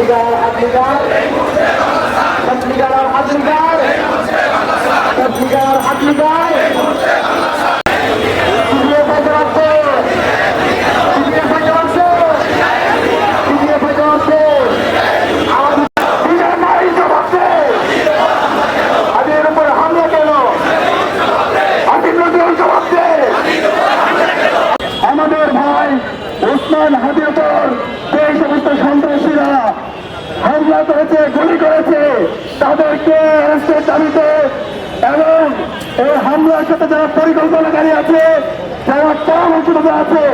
তবলিগার হাবলিগার তবলিগার হাবলিগার তবলিগার হাবলিগার অ্যারেস্টের দাবিতে এবং এই হামলার সাথে যারা পরিকল্পনাকারী আছে, যারা পরামর্শদাতা আছে,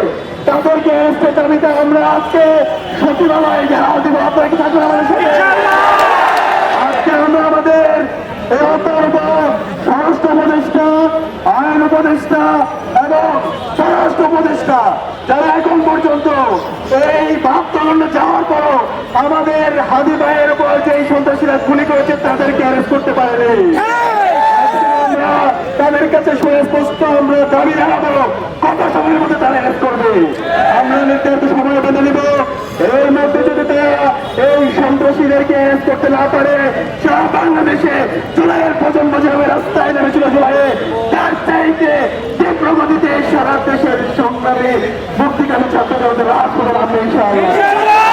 তাদেরকে অ্যারেস্টের দাবিতে আমরা আজকে সচিবালয়ে ঘেরাও দিব। আপনারা কি আমাদের সাথে? আজকে আমরা আমাদের এই অপূর্ব স্বরাষ্ট্র উপদেষ্টা, আইন উপদেষ্টা এবং স্বরাষ্ট্র উপদেষ্টা, যারা এখন পর্যন্ত এই ভাবতলনে যাওয়ার পরও আমাদের হাদি ভাইয়ের উপর যে সন্ত্রাসীরা গুলি করেছে, তাদেরকে অ্যারেস্ট করতে পারেনি। আমরা তাদের কাছে সুস্পষ্ট, আমরা দাবি জানাব, কত সময়ের মধ্যে তারা অ্যারেস্ট করবে। আমরা নির্ধারিত সময় বেঁধে নিব। এর মধ্যে যদি তারা এই সন্ত্রাসীদেরকে অ্যারেস্ট করতে না পারে, সারা বাংলাদেশে জুলাইয়ের প্রজন্ম যেভাবে রাস্তায় নেমেছিল জুলাইয়ে। তার চাইতে যে প্রগতিতে সারা দেশের সংগ্রামে মুক্তিকামী ছাত্রদের রাত করে ইনশাআল্লাহ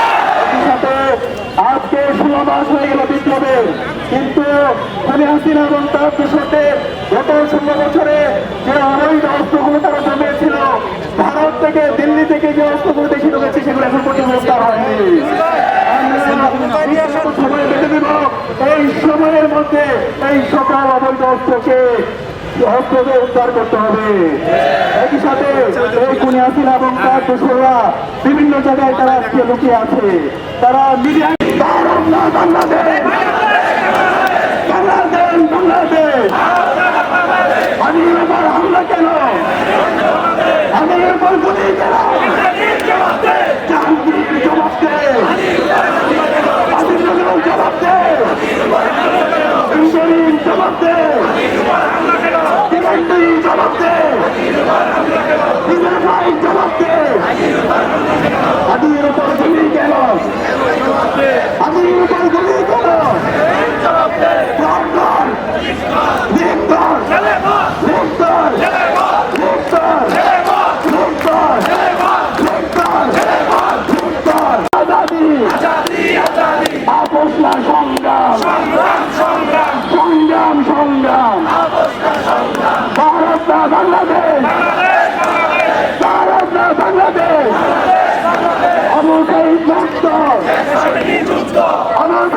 একই সাথে আজকে ষোলো হয়ে গেল কিন্তু এবং তার গত ষোলো বছরে যে অবৈধ অস্ত্রগুলো তারা জমিয়েছিল, ভারত থেকে, দিল্লি থেকে যে অস্ত্রগুলো ঢুকেছে, সেগুলো এখন পর্যন্ত উদ্ধার হয়নি। এই সময়ের মধ্যে এই সকল অবৈধ অস্ত্রকে অস্ত্রকে উদ্ধার করতে হবে। একই সাথে এই হাসিনা এবং তার দোসররা বিভিন্ন জায়গায় তারা আজকে লুকিয়ে আছে। তারা মিডিয়ায় জবাব দে জবাব দে জবাব দে আপোষ না সংগ্রাম সংগ্রাম। সংগ্রাম ভারত না বাংলাদেশ। ভারত না বাংলাদেশ। অমর মুক্ত অমর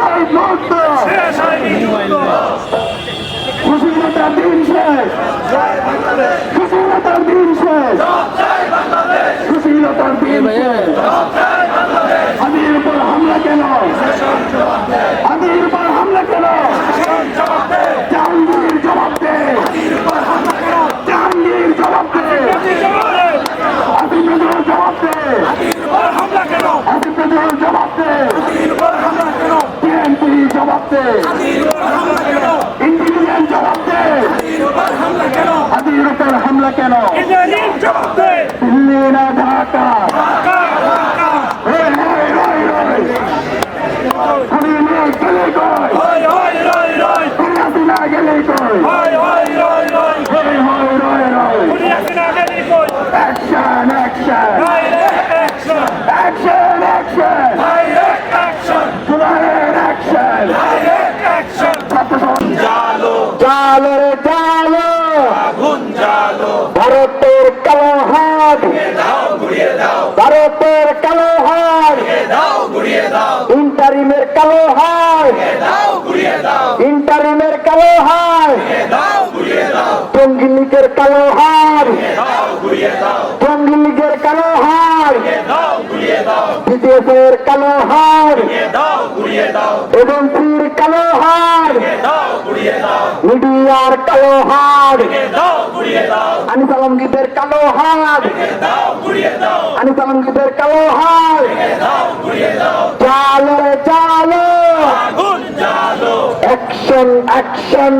না ঢাকা রয় রয় রয় রয় খুনি নিয়ে গেলে কয় খুনি হাসিনা গেলে কয় রয় রয় রয় রয় অ্যাকশন অ্যাকশন অ্যাকশন অ্যাকশন জুলাইয়ের অ্যাকশন জালো রে জালো ভারতের কালো হাত ভারতের কালো হাত ইন্টারিমের কালো হয় ইন্টারিমের কালো হয় জঙ্গি লীগের কালো হাত এর কালো হার। এবং ফির কালো হার। মিডিয়ার কালো হার। আনিস আলমগীরের কালো হার। আনিস আলমগীরের কালো হার। চালো চালো অ্যাকশন অ্যাকশন।